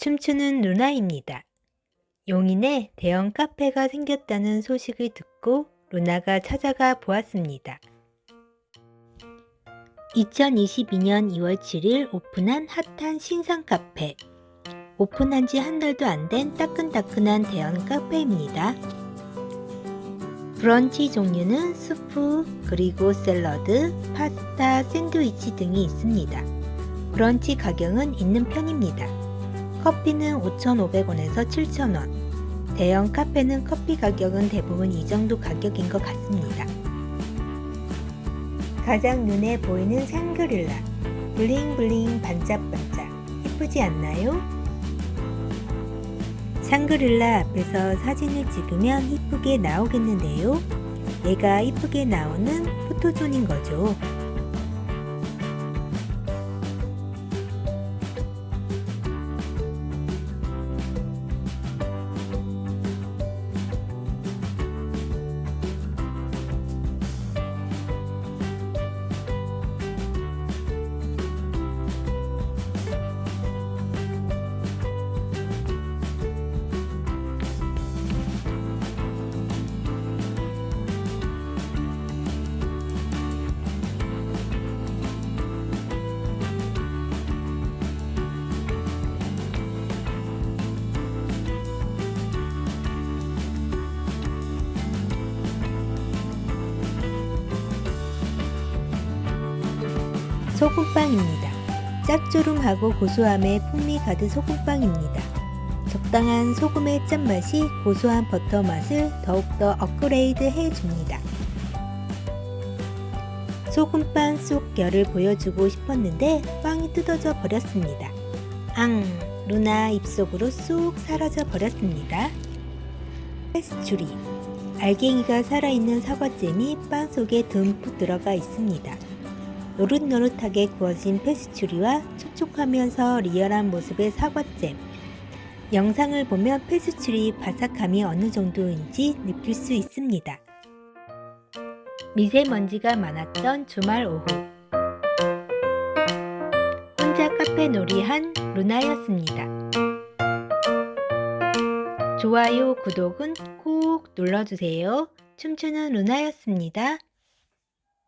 춤추는 루나입니다. 용인에 대형 카페가 생겼다는 소식을 듣고 루나가 찾아가 보았습니다. 2022년 2월 7일 오픈한 핫한 신상 카페. 오픈한 지 한 달도 안 된 따끈따끈한 대형 카페입니다. 브런치 종류는 수프, 그리고 샐러드, 파스타, 샌드위치 등이 있습니다. 브런치 가격은 있는 편입니다. 커피는 5,500원에서 7,000원. 대형 카페는 커피 가격은 대부분 이 정도 가격인 것 같습니다. 가장 눈에 보이는 샹그릴라. 블링블링 반짝반짝. 이쁘지 않나요? 샹그릴라 앞에서 사진을 찍으면 이쁘게 나오겠는데요. 얘가 이쁘게 나오는 포토존인 거죠. 소금빵입니다. 짭조름하고 고소함에 풍미 가득 소금빵입니다. 적당한 소금의 짠맛이 고소한 버터 맛을 더욱더 업그레이드 해줍니다. 소금빵 속 열을 보여주고 싶었는데 빵이 뜯어져 버렸습니다. 앙! 루나 입속으로 쏙 사라져 버렸습니다. 페스츄리 알갱이가 살아있는 사과잼이 빵 속에 듬뿍 들어가 있습니다. 노릇노릇하게 구워진 페스츄리와 촉촉하면서 리얼한 모습의 사과잼. 영상을 보면 페스츄리 바삭함이 어느 정도인지 느낄 수 있습니다. 미세먼지가 많았던 주말 오후. 혼자 카페 놀이한 루나였습니다. 좋아요, 구독은 꼭 눌러주세요. 춤추는 루나였습니다.